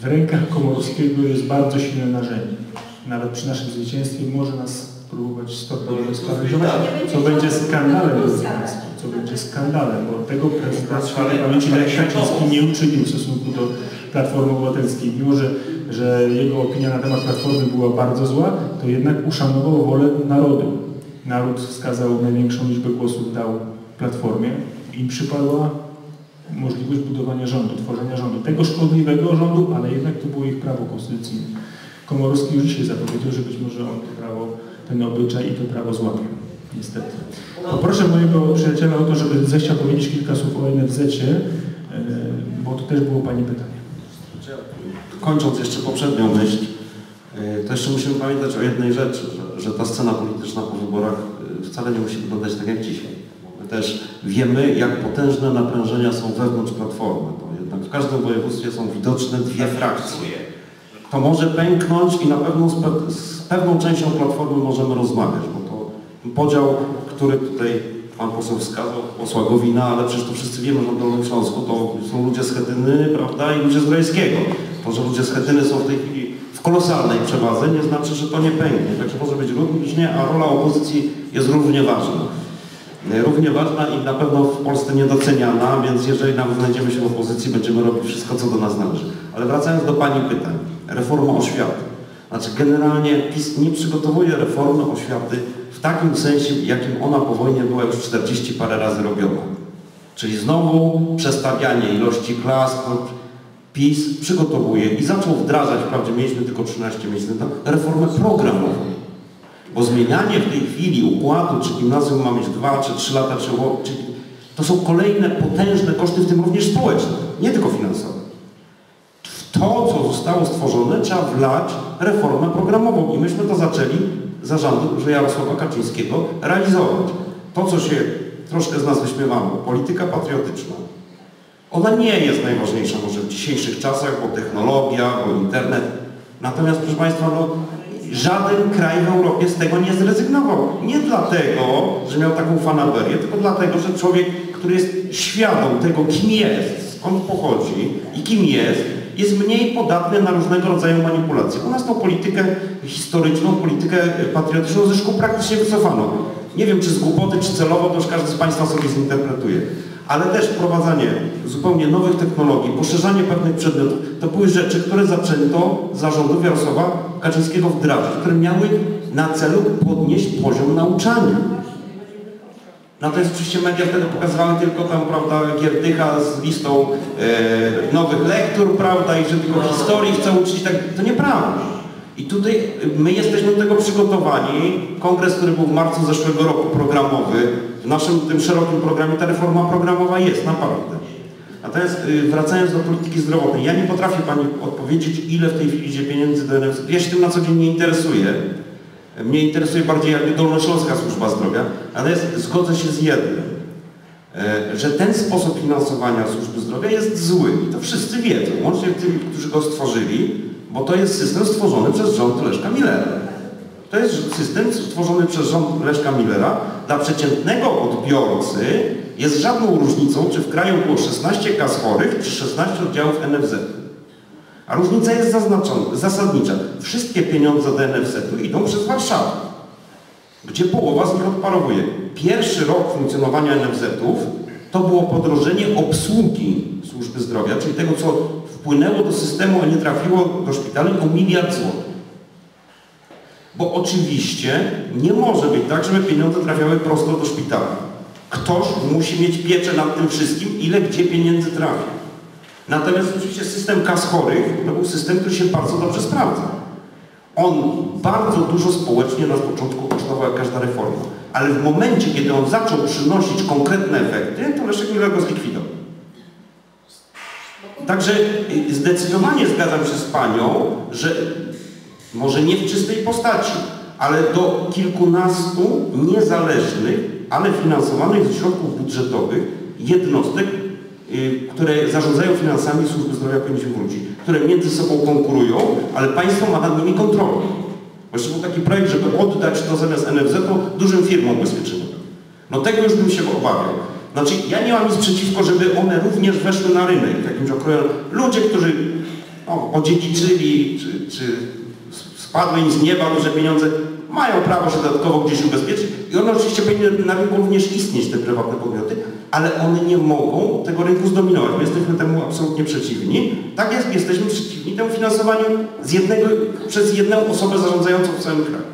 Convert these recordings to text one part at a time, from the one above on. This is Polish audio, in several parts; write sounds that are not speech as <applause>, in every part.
w rękach Komorowskiego jest bardzo silne narzędzie. Nawet przy naszym zwycięstwie może nas próbować stopniowo sparaliżować, co będzie skandalem, drodzy Państwo, co będzie skandalem, bo tego prezydent świętej pamięci Lech Kaczyński nie uczynił w stosunku do Platformy Obywatelskiej. Mimo, że, że jego opinia na temat Platformy była bardzo zła, to jednak uszanował wolę narodu. Naród wskazał największą liczbę głosów, dał Platformie i przypadła budowania rządu, tworzenia rządu. Tego szkodliwego rządu, ale jednak to było ich prawo konstytucyjne. Komorowski już dzisiaj zapowiedział, że być może on to prawo, ten obyczaj i to prawo złamie. Niestety. Poproszę mojego przyjaciela o to, żeby zechciał powiedzieć kilka słów o NFZ-cie, e, bo to też było Pani pytanie. Kończąc jeszcze poprzednią myśl, e, to jeszcze musimy pamiętać o jednej rzeczy, że, że ta scena polityczna po wyborach e, wcale nie musi wyglądać tak jak dzisiaj. Też wiemy, jak potężne naprężenia są wewnątrz Platformy. To jednak w każdym województwie są widoczne dwie frakcje. To może pęknąć i na pewno z, z pewną częścią Platformy możemy rozmawiać, bo to podział, który tutaj pan poseł wskazał, posła Gowina, ale przecież to wszyscy wiemy, że na Dolnym Śląsku to są ludzie z Chetyny, prawda, i ludzie z Grajskiego. To, że ludzie z Chetyny są w tej chwili w kolosalnej przewadze, nie znaczy, że to nie pęknie. Także może być różnie, a rola opozycji jest równie ważna. Równie ważna i na pewno w Polsce niedoceniana, więc jeżeli nawet znajdziemy się w opozycji, będziemy robić wszystko, co do nas należy. Ale wracając do Pani pytań, reforma oświaty. Znaczy generalnie PiS nie przygotowuje reformy oświaty w takim sensie, jakim ona po wojnie była już 40 parę razy robiona. Czyli znowu przestawianie ilości klas, PiS przygotowuje i zaczął wdrażać, wprawdzie mieliśmy tylko 13 miesięcy, reformę programową. Bo zmienianie w tej chwili układu, czy gimnazjum ma mieć 2 czy 3 lata, czy, czy to są kolejne potężne koszty, w tym również społeczne, nie tylko finansowe. W to, co zostało stworzone, trzeba wlać reformę programową i myśmy to zaczęli zarządu Jarosława Kaczyńskiego realizować. To, co się troszkę z nas wyśmiewało, polityka patriotyczna, ona nie jest najważniejsza może w dzisiejszych czasach, bo technologia, bo internet. Natomiast, proszę Państwa, no, żaden kraj w Europie z tego nie zrezygnował. Nie dlatego, że miał taką fanaberię, tylko dlatego, że człowiek, który jest świadom tego, kim jest, skąd pochodzi i kim jest, jest mniej podatny na różnego rodzaju manipulacje. U nas tą politykę historyczną, politykę patriotyczną ze szkół praktycznie wycofano. Nie wiem, czy z głupoty, czy celowo, to już każdy z Państwa sobie zinterpretuje. Ale też wprowadzanie zupełnie nowych technologii, poszerzanie pewnych przedmiotów, to były rzeczy, które zaczęto zarządów Jarosława Kaczyńskiego wdrażać, które miały na celu podnieść poziom nauczania. Natomiast oczywiście media wtedy pokazywały tylko tam, prawda, Gierdycha z listą e, nowych lektur, prawda, i że tylko historii chce uczyć, tak, to nieprawda. I tutaj my jesteśmy do tego przygotowani. Kongres, który był w marcu zeszłego roku programowy, w naszym tym szerokim programie ta reforma programowa jest, naprawdę. Natomiast y, wracając do polityki zdrowotnej, ja nie potrafię Pani odpowiedzieć, ile w tej chwili idzie pieniędzy do NFZ. Ja się tym na co dzień nie interesuję. Mnie interesuje bardziej jakby Dolnośląska Służba Zdrowia, ale zgodzę się z jednym, e, że ten sposób finansowania służby zdrowia jest zły i to wszyscy wiedzą, łącznie tymi, którzy go stworzyli, bo to jest system stworzony przez rząd Leszka Millera. To jest system stworzony przez rząd Leszka Millera. Dla przeciętnego odbiorcy jest żadną różnicą, czy w kraju było 16 kas chorych, czy 16 oddziałów NFZ. A różnica jest zaznaczona, zasadnicza. Wszystkie pieniądze do NFZ-u idą przez Warszawę, gdzie połowa z nich odparowuje. Pierwszy rok funkcjonowania NFZ-ów to było podrożenie obsługi służby zdrowia, czyli tego, co wpłynęło do systemu, a nie trafiło do szpitali o miliard złotych. Bo oczywiście nie może być tak, żeby pieniądze trafiały prosto do szpitala. Ktoś musi mieć pieczę nad tym wszystkim, ile gdzie pieniędzy trafi. Natomiast oczywiście system kas chorych to był system, który się bardzo dobrze sprawdza. On bardzo dużo społecznie na początku kosztował jak każda reforma. Ale w momencie, kiedy on zaczął przynosić konkretne efekty, to Leszek Miller go zlikwidował. Także y, zdecydowanie zgadzam się z Panią, że może nie w czystej postaci, ale do kilkunastu niezależnych, ale finansowanych ze środków budżetowych jednostek, y, które zarządzają finansami służby zdrowia powinniśmy wrócić, które między sobą konkurują, ale państwo ma nad nimi kontrolę. Właśnie był taki projekt, żeby oddać to zamiast NFZ-u dużym firmom ubezpieczeniowym. No tego już bym się obawiał. Znaczy, ja nie mam nic przeciwko, żeby one również weszły na rynek jakimś okresie. Ludzie, którzy no, odziedziczyli, czy, czy spadły im z nieba duże pieniądze, mają prawo się dodatkowo gdzieś ubezpieczyć i one oczywiście powinny na rynku również istnieć, te prywatne podmioty, ale one nie mogą tego rynku zdominować. My jesteśmy temu absolutnie przeciwni. Tak jest, jesteśmy przeciwni temu finansowaniu z jednego, przez jedną osobę zarządzającą w całym kraju.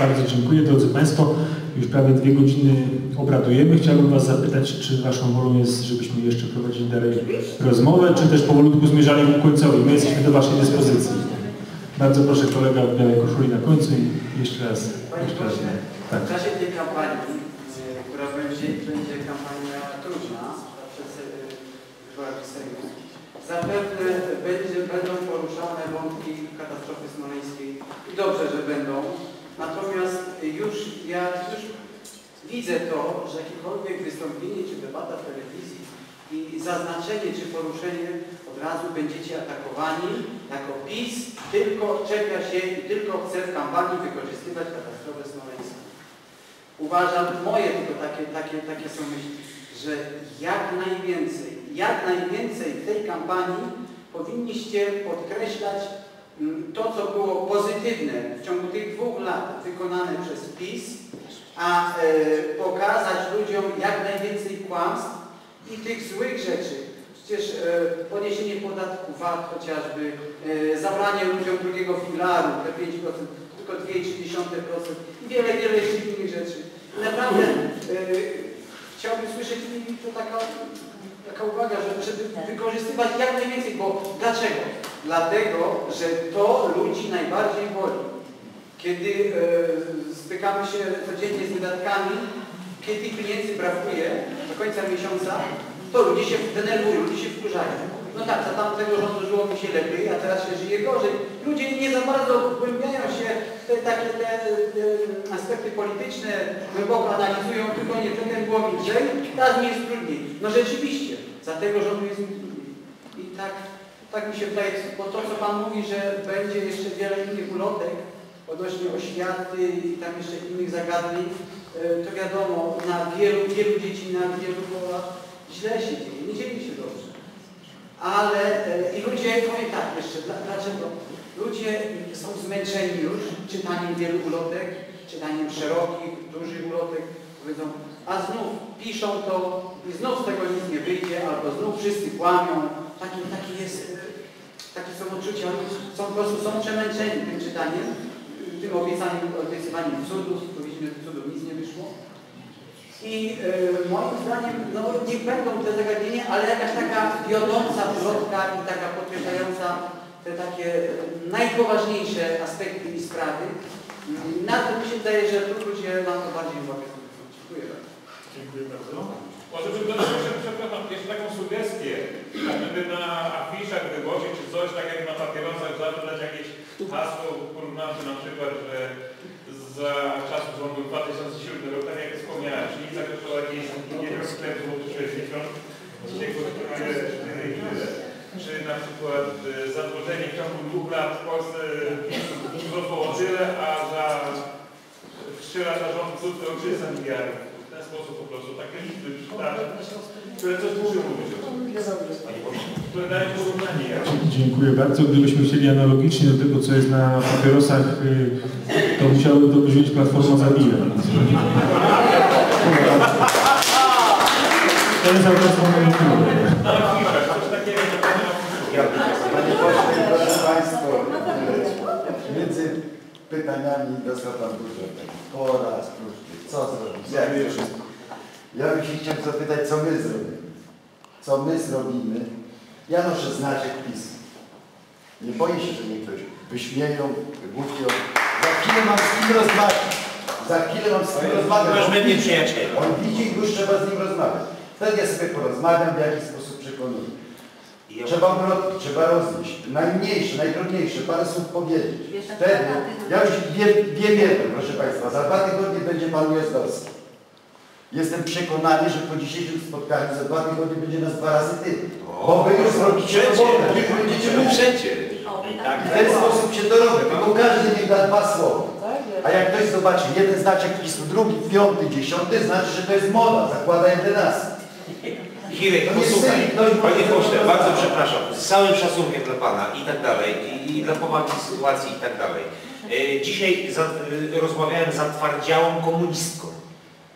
Bardzo dziękuję. Drodzy Państwo, już prawie dwie godziny obradujemy. Chciałbym Was zapytać, czy Waszą wolą jest, żebyśmy jeszcze prowadzili dalej rozmowę, czy też powolutku zmierzali ku końcowi. My jesteśmy do Waszej dyspozycji. Bardzo proszę kolega w białej koszuli na końcu i jeszcze raz. Panie Jeszcze raz. Tak. w czasie tej kampanii, e, która będzie, będzie kampania trudna e, wyborami Sejmu, zapewne będzie, będą poruszane wątki katastrofy smoleńskiej i dobrze, że będą. Natomiast już ja już widzę to, że jakiekolwiek wystąpienie czy debata w telewizji i zaznaczenie czy poruszenie od razu będziecie atakowani jako PiS tylko czepia się i tylko chce w kampanii wykorzystywać katastrofę smoleńską. Uważam, moje tylko takie, takie, takie są myśli, że jak najwięcej, jak najwięcej w tej kampanii powinniście podkreślać to, co było pozytywne w ciągu tych dwóch lat wykonane przez PiS, a e, pokazać ludziom jak najwięcej kłamstw i tych złych rzeczy. Przecież e, podniesienie podatku VAT chociażby, e, zabranie ludziom drugiego filaru, te 5%, tylko 2,3% i wiele, wiele jeszcze innych rzeczy. Naprawdę chciałbym słyszeć to taka, taka uwaga, że, żeby wykorzystywać jak najwięcej, bo dlaczego? Dlatego, że to ludzi najbardziej boli. Kiedy e, stykamy się codziennie z wydatkami, kiedy pieniędzy brakuje do końca miesiąca, to ludzie się denerwują, ludzie się wkurzają. No tak, za tamtego rządu żyło mi się lepiej, a teraz się żyje gorzej. Ludzie nie za bardzo wgłębiają się w te takie te, te aspekty polityczne, głęboko analizują, tylko nie, wtedy było mi lżej, teraz mi jest trudniej. No rzeczywiście, za tego rządu jest mi trudniej. I tak, tak mi się wydaje, bo to co Pan mówi, że będzie jeszcze wiele innych ulotek odnośnie oświaty i tam jeszcze innych zagadnień, e, to wiadomo, na wielu, wielu dzieci, na wielu polach źle się dzieje, nie dzieje się dobrze. Ale e, i ludzie, powiem tak jeszcze, dla- dlaczego? Ludzie są zmęczeni już czytaniem wielu ulotek, czytaniem szerokich, dużych ulotek, powiedzą, a znów piszą to i znów z tego nic nie wyjdzie, albo znów wszyscy kłamią. Taki, taki jest, takie są odczucia, ludzie są po prostu są przemęczeni tym czytaniem, tym obiecaniem, obiecywaniem cudów, powiedzieliśmy, że cudów nic nie wyszło. I e, moim zdaniem, no niech będą te zagadnienia, ale jakaś taka wiodąca plotka i taka podkreślająca te takie najpoważniejsze aspekty i sprawy. Na to mi się wydaje, że tu ludzie na to bardziej uwagę. Dziękuję bardzo. Dziękuję bardzo. Może bym dodał jeszcze taką sugestię, żeby na afiszach wywozić czy coś, tak jak na papierosach, zawsze jakieś hasło porównawcze na przykład, że za czasów rządu 2007 roku, tak jak wspomniałem, czyli zakreślała jakieś jeden sklep było 60, dzisiaj kosztuje 4 i tyle. Czy na przykład e, zadłużenie w ciągu dwóch lat w Polsce wzrosło o tyle, a za 3 lata rządu wzrosło o 300 miliardów. W ten sposób po prostu takie liczby przytaczać, które coś mówią mówić o. Dziękuję bardzo. Gdybyśmy chcieli analogicznie do tego, co jest na papierosach, y, to musiałoby to brzmieć Platforma Zabija. To jest autorstwo mojej. Panie pośle, proszę Państwa, między pytaniami dostał Pan dużo porad, różnych, co zrobić. Ja bym się chciał zapytać, co my zrobimy. Co my zrobimy? Ja noszę znaczek PiS. Nie boję się, że mnie ktoś wyśmieją, wygłupią. Za chwilę mam z kim rozmawiać. Za chwilę mam z kim rozmawiać. Już będzie przyjaciel. On widzi i już trzeba z nim rozmawiać. Wtedy ja sobie porozmawiam, w jaki sposób przekonuję. Trzeba odwrotnie, trzeba roznieść. Najmniejsze, najdrobniejsze, parę słów powiedzieć. Wtedy, ja już wiem, wiem jedno, proszę Państwa, za dwa tygodnie będzie Pan Ujazdowski. Jestem przekonany, że po dzisiejszym spotkaniu za dwa tygodnie będzie nas dwa razy tyle. Bo Wy już zrobicie robotę, Wy będziecie mówić. Przecież. W ten sposób się to robi, tylko każdy niech da dwa słowa. A jak ktoś zobaczy jeden znaczek PiSu, drugi, piąty, dziesiąty, znaczy, że to jest moda, zakłada jedenasty. Hirek, posłuchaj, panie pośle, bardzo przepraszam, z całym szacunkiem dla pana i tak dalej, i, i dla powagi sytuacji i tak dalej. E, Dzisiaj za, e, rozmawiałem z zatwardziałą komunistką.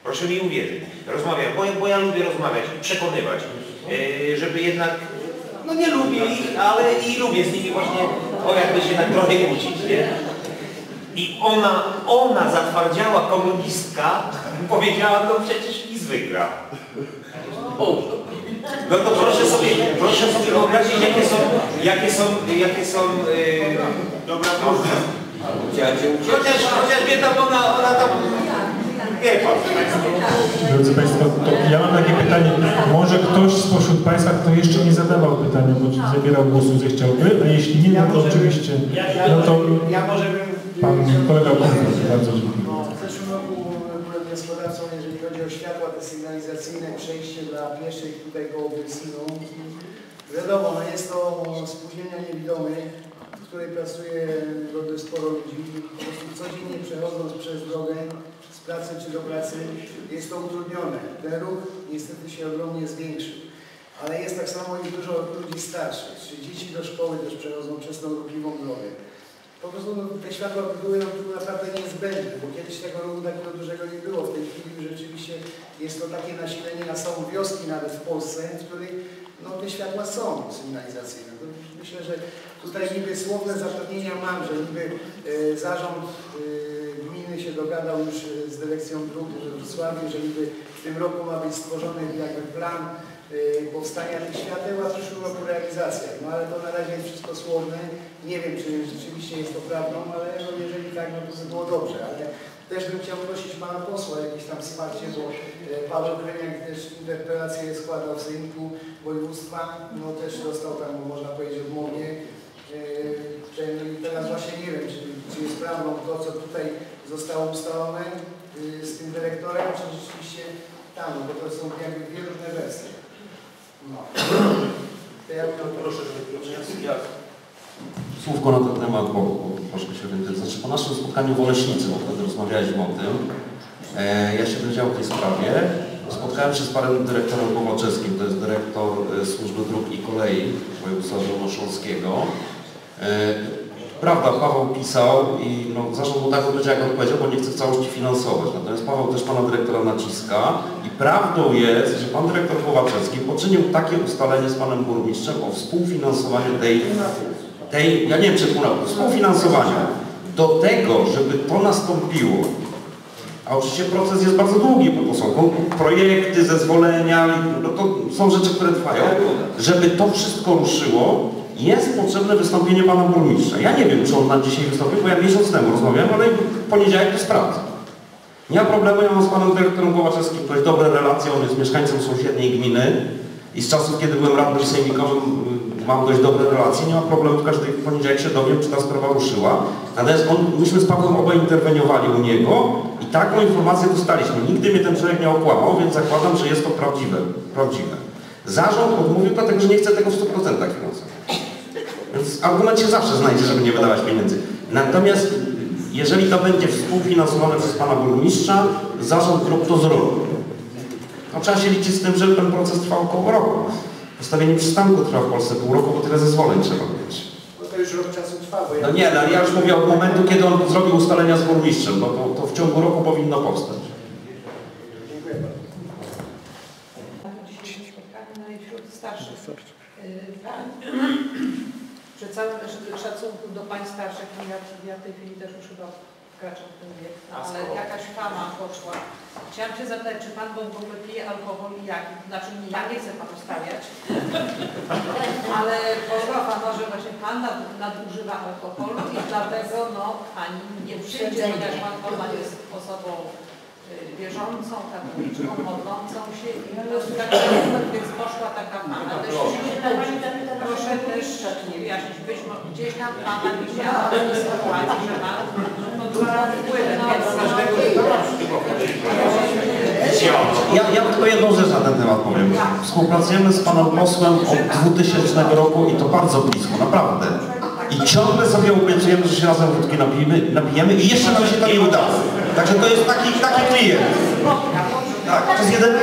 Proszę mi uwierzyć. Rozmawiałem, bo, bo ja lubię rozmawiać i przekonywać, e, żeby jednak, no nie lubię ich, ale i lubię z nimi właśnie, o jakby się tak trochę kłócić, nie? I ona, ona zatwardziała komunistka, <laughs> powiedziała, no przecież PiS wygra. No to proszę sobie, proszę sobie wyobrazić, jakie są, jakie są, jakie są, yy, dobra, no, chociaż, chociaż tam ona, ona tam. Drodzy Państwo, to ja mam takie pytanie. Może ktoś spośród Państwa, kto jeszcze nie zadawał pytania, bo zabierał głosu, zechciałby, a jeśli nie, no to oczywiście, no to. Pan kolega bardzo dziękuję. No, w zeszłym roku byłem wnioskodawcą, jeżeli chodzi o światła te sygnalizacyjne, przejście dla pieszych tutaj koło Brysinu. Wiadomo, no jest to spóźnienia niewidome, w której pracuje sporo ludzi. Po prostu codziennie przechodząc przez drogę pracy czy do pracy jest to utrudnione. Ten ruch niestety się ogromnie zwiększył. Ale jest tak samo i dużo ludzi starszych, czy dzieci do szkoły też przechodzą przez tą ruchliwą drogę. Po prostu no, te światła były tu naprawdę niezbędne, bo kiedyś tego ruchu takiego dużego nie było. W tej chwili rzeczywiście jest to takie nasilenie na całą wioski nawet w Polsce, w której no, te światła są sygnalizacyjne. To myślę, że tutaj niby słowne zapewnienia mam, że niby e, zarząd się dogadał już e, z dyrekcją dróg we Wrocławiu, że niby w tym roku ma być stworzony jakby plan e, powstania tych świateł, a w przyszłym roku realizacja. No ale to na razie jest wszystko słowne. Nie wiem, czy rzeczywiście jest to prawdą, ale no, jeżeli tak, no to by było dobrze. Ale też bym chciał prosić Pana Posła o jakieś tam wsparcie, bo e, Paweł Kreniak też interpelację składał w Sejmiku Województwa, no też dostał tam, można powiedzieć, w mowie. I teraz właśnie nie wiem, czy, czy jest prawdą to, co tutaj zostało ustalone y, z tym dyrektorem, czy rzeczywiście tam, bo to są jakby dwie różne wersje. No. To ja bym proszę, żeby Słówko na ten temat, bo, bo troszkę się orientuję. Znaczy po naszym spotkaniu w Oleśnicy, bo wtedy rozmawialiśmy o tym, e, ja się dowiedziałem w tej sprawie. Spotkałem się z panem dyrektorem Kowaczewskim, to jest dyrektor e, Służby Dróg i Kolei województwa dolnośląskiego. E, prawda, Paweł pisał i no, zarząd mu tak odpowiedział, jak odpowiedział, bo nie chce w całości finansować. Natomiast Paweł też pana dyrektora naciska i prawdą jest, że pan dyrektor Kowaczewski poczynił takie ustalenie z panem burmistrzem o współfinansowaniu tej tej, ja nie wiem czy współfinansowania do tego, żeby to nastąpiło, a oczywiście proces jest bardzo długi, bo to są projekty, zezwolenia, no to są rzeczy, które trwają, żeby to wszystko ruszyło, jest potrzebne wystąpienie pana burmistrza. Ja nie wiem, czy on na dzisiaj wystąpił, bo ja miesiąc temu rozmawiałem, ale w poniedziałek to sprawdzę. Nie ma problemu, ja mam z panem dyrektorem Kołaczewskim dość dobre relacje, on jest mieszkańcem sąsiedniej gminy i z czasów, kiedy byłem radnym sejmikowym, y, mam dość dobre relacje, nie ma problemu, każdy poniedziałek się dowiem, czy ta sprawa ruszyła. Natomiast on, myśmy z Pawłem obaj interweniowali u niego i taką informację dostaliśmy. Nigdy mnie ten człowiek nie okłamał, więc zakładam, że jest to prawdziwe. prawdziwe. Zarząd odmówił, dlatego że nie chce tego w 100% finansować. Więc argument się zawsze znajdzie, żeby nie wydawać pieniędzy. Natomiast jeżeli to będzie współfinansowane przez pana burmistrza, zarząd dróg to zrobi. No, trzeba się liczyć z tym, że ten proces trwa około roku. Postawienie przystanku trwa w Polsce pół roku, bo tyle zezwoleń trzeba mieć. Bo to już rok czasu trwa, bo ja... No nie, no, ale ja już mówię od momentu, kiedy on zrobił ustalenia z burmistrzem, bo to, to w ciągu roku powinno powstać. Dziękuję bardzo. no wśród starszych y, pań. Przy całym szacunku do pań starszych, no ja, ja w tej chwili też już chyba wkraczam w ten wiek, no, ale jakaś fama poszła. Chciałam się zapytać, czy Pan w ogóle pije alkohol i jaki? Znaczy nie, ja nie chcę Panu stawiać, <laughs> ale poszła fama, że właśnie Pan nad, nadużywa alkoholu i dlatego no Pani nie przyjdzie, chociaż Pan Polman jest osobą y, wierzącą, katoliczką, modlącą się i po prostu tak, więc poszła taka fama. Wyjaśnić, być może gdzieś tam Pana widziała w tej sytuacji, że Pan pod wpływem Ja, ja tylko jedną rzecz na ten temat powiem. Współpracujemy z panem posłem od 2000 roku i to bardzo blisko, naprawdę. I ciągle sobie obiecujemy, że się razem wódki napijemy, napijemy i jeszcze nam się to nie udało. Także to jest taki, taki klient. Tak, przez jeden